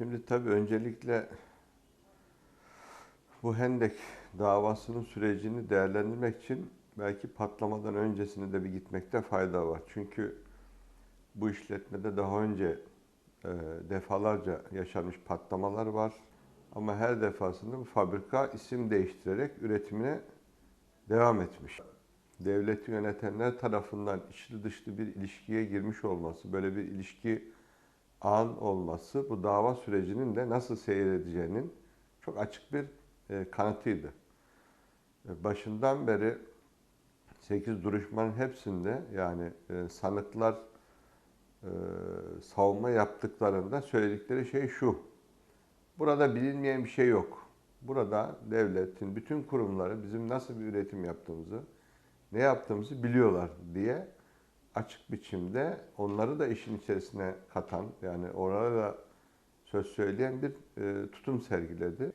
Şimdi tabii öncelikle bu Hendek davasının sürecini değerlendirmek için belki patlamadan öncesine de bir gitmekte fayda var. Çünkü bu işletmede daha önce e, defalarca yaşanmış patlamalar var. Ama her defasında bu fabrika isim değiştirerek üretimine devam etmiş. Devleti yönetenler tarafından içli dışlı bir ilişkiye girmiş olması, böyle bir ilişki an olması bu dava sürecinin de nasıl seyredeceğinin çok açık bir e, kanıtıydı. E, Başından beri 8 duruşmanın hepsinde yani e, sanıklar savunma yaptıklarında söyledikleri şey şu. Burada bilinmeyen bir şey yok. Burada devletin bütün kurumları bizim nasıl bir üretim yaptığımızı, ne yaptığımızı biliyorlar diye açık biçimde onları da işin içerisine katan yani orada da söz söyleyen bir e, tutum sergiledi.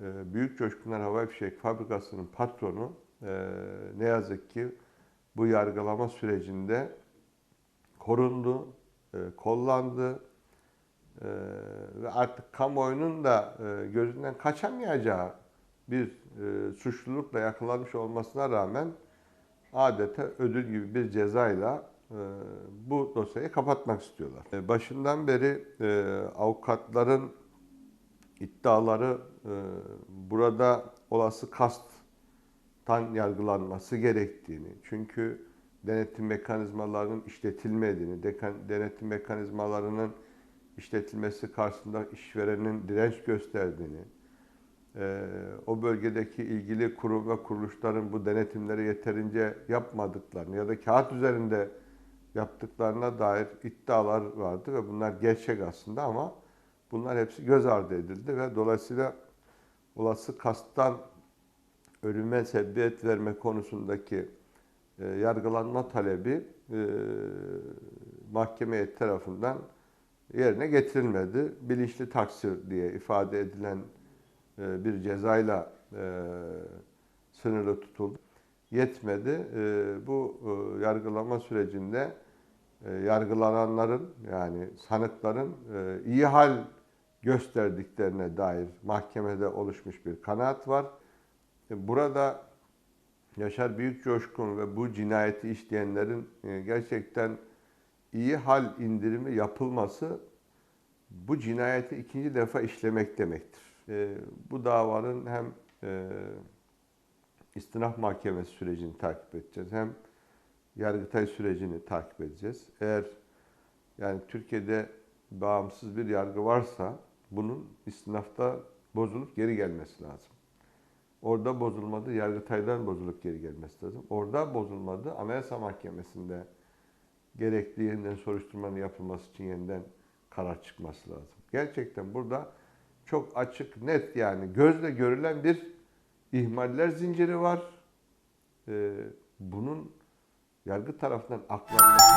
E, Büyük Coşkunlar Havai Fişek Fabrikası'nın patronu e, ne yazık ki bu yargılama sürecinde korundu, e, kollandı e, ve artık kamuoyunun da e, gözünden kaçamayacağı bir e, suçlulukla yakalanmış olmasına rağmen adeta ödül gibi bir cezayla e, bu dosyayı kapatmak istiyorlar. E, Başından beri e, avukatların iddiaları burada olası kasttan yargılanması gerektiğini, çünkü denetim mekanizmalarının işletilmediğini, denetim mekanizmalarının işletilmesi karşısında işverenin direnç gösterdiğini, o bölgedeki ilgili kurum ve kuruluşların bu denetimleri yeterince yapmadıklarını ya da kağıt üzerinde yaptıklarına dair iddialar vardı ve bunlar gerçek aslında ama bunlar hepsi göz ardı edildi ve dolayısıyla olası kasttan ölüme sebebiyet verme konusundaki e, yargılanma talebi e, mahkeme heyeti tarafından yerine getirilmedi. Bilinçli taksir diye ifade edilen bir cezayla e, sınırlı tutuldu. Yetmedi. E, bu e, yargılama sürecinde e, yargılananların yani sanıkların e, iyi hal gösterdiklerine dair mahkemede oluşmuş bir kanaat var. E, Burada Yaşar Büyük Coşkun ve bu cinayeti işleyenlerin e, gerçekten iyi hal indirimi yapılması bu cinayeti ikinci defa işlemek demektir. E, bu davanın hem e, istinaf mahkemesi sürecini takip edeceğiz hem yargıtay sürecini takip edeceğiz. Eğer yani Türkiye'de bağımsız bir yargı varsa bunun istinafta bozulup geri gelmesi lazım. Orada bozulmadı, Yargıtay'dan bozulup geri gelmesi lazım. Orada bozulmadı, Anayasa Mahkemesi'nde gerekli yeniden soruşturmanın yapılması için yeniden karar çıkması lazım. Gerçekten burada çok açık, net yani gözle görülen bir ihmaller zinciri var. Ee, bunun yargı tarafından aklanması